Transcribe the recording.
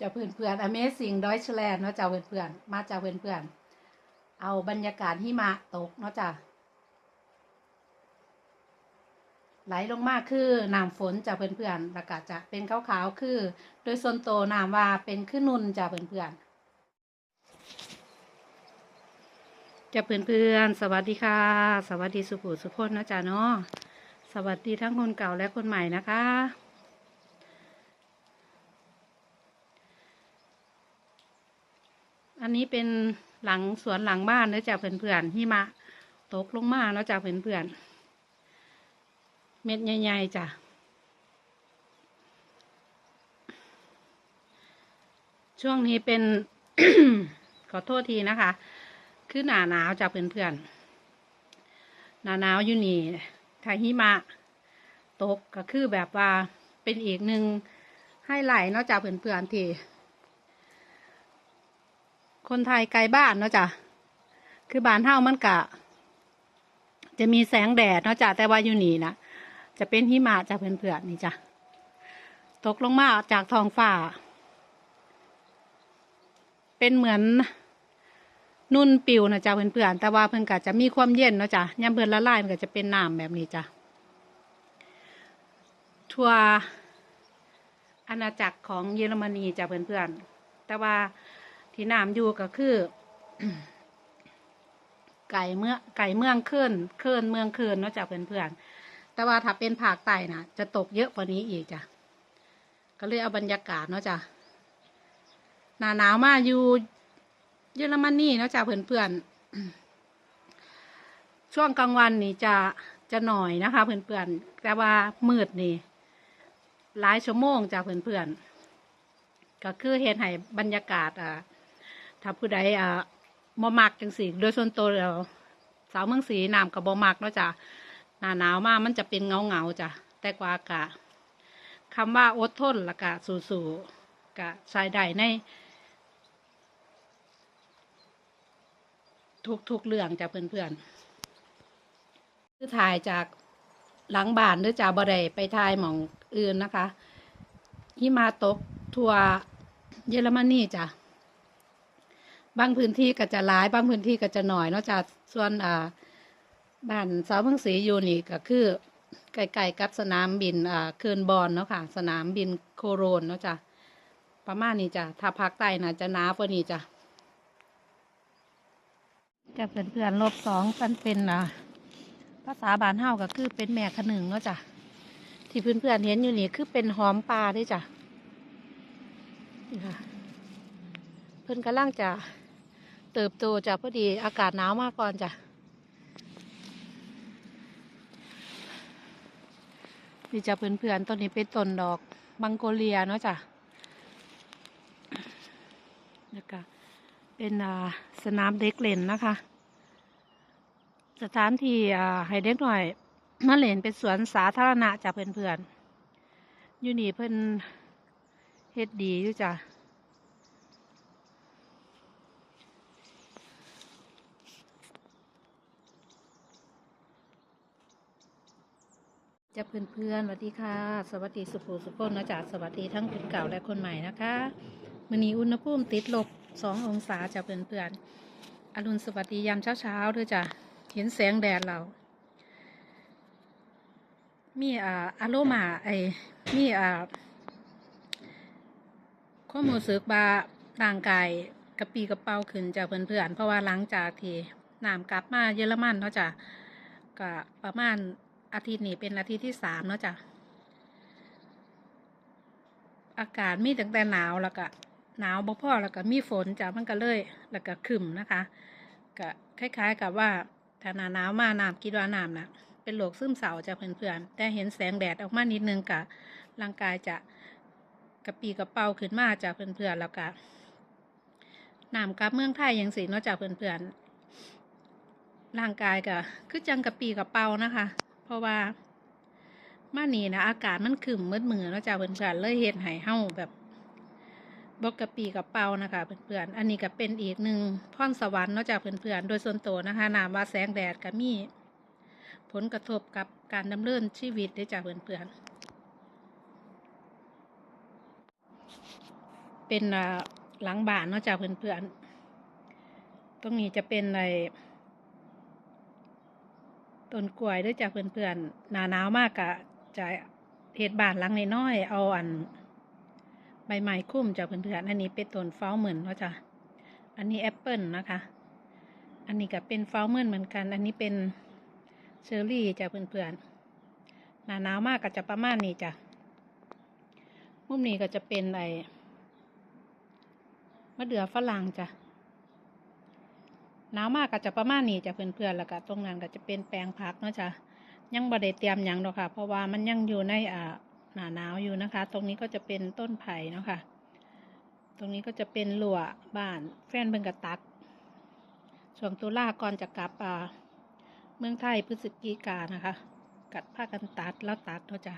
จะเพื่อนเพื่อน Amazing Deutschland เนาะจ้าเพื่อนเพื่อนมาจ้าเพื่อนเพื่อนเอาบรรยากาศหิมะตกเนาะจ้าไหลลงมาคือน้ำฝนจาเพื่อนเพื่อนแล้วก็จะเป็นขาวๆคือ โดยส่วนโตวน้ำว่าเป็นขึ้นนุนจาเพื่อนเพื่อนจะเพื่อนเพื่อนสวัสดีค่ะ สวัสดีสุขุสุพจน์เนาะจ้าเนาะสวัสดีทั้งคนเก่าและคนใหม่นะคะ อันนี้เป็นหลังสวนหลังบ้านเนื้อจากเพื่อนๆหิมะตกลงมาเนาะจากเพื่อนๆเม็ดใหญ่ๆจ้ะช่วงนี้เป็น ขอโทษทีนะคะ คือหนาหนาวจากเพื่อนๆหนาหนาวอยู่นี่ถ้าหิมะตกก็คือแบบว่าเป็นอีกหนึ่งให้ไหลเนอกจากเพื่อนๆที่ คนไทยไกลบ้านเนาะจ้ะคือบ้านเฮามันกะ จะมีแสงแดดเนาะจ้ะแต่ว่าอยู่นี่นะจะเป็นหิมะจากเพื่อนๆนี่จ้ะตกลงมาจากท้องฟ้า เป็นเหมือนนุ่นปิวนะจ้ะเพื่อนๆแต่ว่าเพื่อนกะจะมีความเย็นเนาะจ้ะย่ำเพื่อนละลายมันก็จะเป็นน้ำแบบนี้จ้ะทัวร์อาณาจักรของเยอรมนีจ้ะเพื่อนๆแต่ว่า ที่น้ำอยู่ก็คือ ไก่เมื่อไก่เมืองขึ้นขึ้นเมืองขึ้นเนาะจากเพื่อนๆแต่ว่าถ้าเป็นภาคใต้นะจะตกเยอะกว่านี้อีกจ้ะก็เลยเอาบรรยากาศเนาะจ้ะหนาหนาวมากอยู่เยอรมนนีเนาะจ้ะเพื่อนๆช่วงกลางวันนี่จะจะหน่อยนะคะ เพื่อนๆแต่ว่ามืดนี่หลายชั่วโมงจากเพื่อนๆก็คือเห็นให้บรรยากาศอ่า ถ้าผู้ใดอ่าบ่มักจังสีโดยส่วนตัวแล้วสาวเมืองสีน้ำกับบ่มักเนาะจ้ะหนาหนาวมากมันจะเป็นเงาเงาๆจ้ะแต่กว่ากะคำว่าอดทนละกะสู้ๆกะใช้ได้ในทุกๆเรื่องจ้ะเพื่อนๆคือถ่ายจากหลังบ้านหรือจากบ่ได้ไปถ่ายหมองอื่นนะคะหิมาตกทัวเยอรมนีจ้ะ บางพื้นที่ก็จะหลาย บางพื้นที่ก็จะหน่อยเนาะจากส่วนอ่าบ้านเสาเมืองศรีอยู่นี่ก็คือใกลๆกับสนามบินอ่าเคิร์นบอลเนาะค่ะ สนามบินโคโรนเนาะจ้ะประมาณนี้จ้ะถ้าภาคใต้น่ะจะหนาวกว่านี้จ้ะจะเพื่อนๆลบสองกันเป็นอ่าภาษาบ้านเฮาก็คือเป็นแม่ขนึงเนาะจ้ะที่เพื่อนๆเห็นอยู่นี่คือเป็นหอมปลาเด้วยจ้ะนี่ค่ะเพิ่อนกำลังจะ เติบโตจ้ะพอดีอากาศหนาวมากก่อนจ้ะนี่จะเพื่อนๆต้นนี้เป็นต้นดอกบังโกเลียเนาะจ้ะแล้วก็เป็นอ่าสนามเด็กเล่นนะคะ สถานที่อ่าให้เด็กหน่อยมาเล่นเป็นสวนสาธารณะจ้ะเพื่อนๆอยู่นี่เพิ่อนเฮ็ดดีอยู่จ้ะ จะเพื่อนๆสวัสดีค่ะ สวัสดีสุภูสุพนนะจ๊ะสวัสดีทั้งคนเก่าและคนใหม่นะคะวันนี้อุณหภูมิติดลบสององศาจ้ะเพื่อนๆอรุณสวัสดียามเช้าๆด้วยจ้ะเห็นแสงแดดเรา มีอ่าอารมาไอมีอ่าข้อมูลสึกบาร่างกายกระปีกระเป๋าขึ้นจ้ะเพื่อนๆเพราะว่าหลังจากที่น้ำกลับมาเยอรมันเนาะจ้ะก็ประมาณ อาทิตย์นี้เป็นอาทิตย์ที่สามเนาะจ้ะ อากาศมีตั้งแต่หนาวแล้วก็หนาวบ่พอแล้วก็มีฝนจ้ะมันก็เลย แล้วก็ขึ้นนะคะก็คล้าย ๆ กับว่าถ้าหนาหนาวมาน้ำคิดว่าน้ำนะเป็นโรคซึมเศร้าจ้ะเพื่อนๆแต่เห็นแสงแดดออกมานิดนึงกะร่างกายจะกระปีกระเป๋าขึ้นมาจ้ะเพื่อนๆแล้วก็น้ำกับเมืองไทยยังสีเนาะจ้ะเพื่อนๆร่างกายก็คือจังกระปีกระเป๋านะคะ เพราะว่ามานี่นะอากาศมันขึ้นมืดมือเนาะจ้าเพื่อนๆเลยเห็นให้เฮาแบบบกกะปีกับเปานะคะเพื่อนๆอันนี้ก็เป็นอีกหนึ่งพรสวรรค์เนาะจ้าเพื่อนๆโดยส่วนตัวนะคะนามว่าแสงแดดก็มี ผลกระทบกับการดำเนินชีวิตด้จ้าเพื่อนๆเป็นหลังบ้านเนาะจ้ะเพื่อนๆตรงนี้จะเป็นอะไร ต้นกล้วยด้วยจ้ะเพื่อนๆหนาหนาวมากกะจะเฮ็ดบานหลังน้อยๆเอาอัน ใบไม้คุ้มจ้ะเพื่อนๆอันนี้เป็นต้นเฟ้าเหมือนเนาะจ้ะอันนี้แอปเปิลนะคะ อันนี้ก็เป็นเฟ้าเหมือนเหมือนกัน อันนี้เป็นเชอร์รี่จ้ะเพื่อนๆหนาหนาวมากก็จะประมาณนี้จ้ะมุมนี้ก็จะเป็นไอมะเดื่อฝรั่งจ้ะ หนาวมากก็จะประมาณนี้จ้ะเพื่อนๆแล้วก็ตรงนั้นก็จะเป็นแปลงผักเนาะจ้ะยังบ่ได้เตรียมหยังดอกค่ะ เพราะว่ามันยังอยู่ในอ่าหนาหนาวอยู่นะคะ ตรงนี้ก็จะเป็นต้นไผ่เนาะค่ะ ตรงนี้ก็จะเป็นหลัวบ้านแฟนเบิ่งกตัดช่วงตุลาก่อนจะกลับอ่าเมืองไทยพฤศจิกานะคะ กัดผ้ากันตัดแล้วตัดเนาะจ้ะ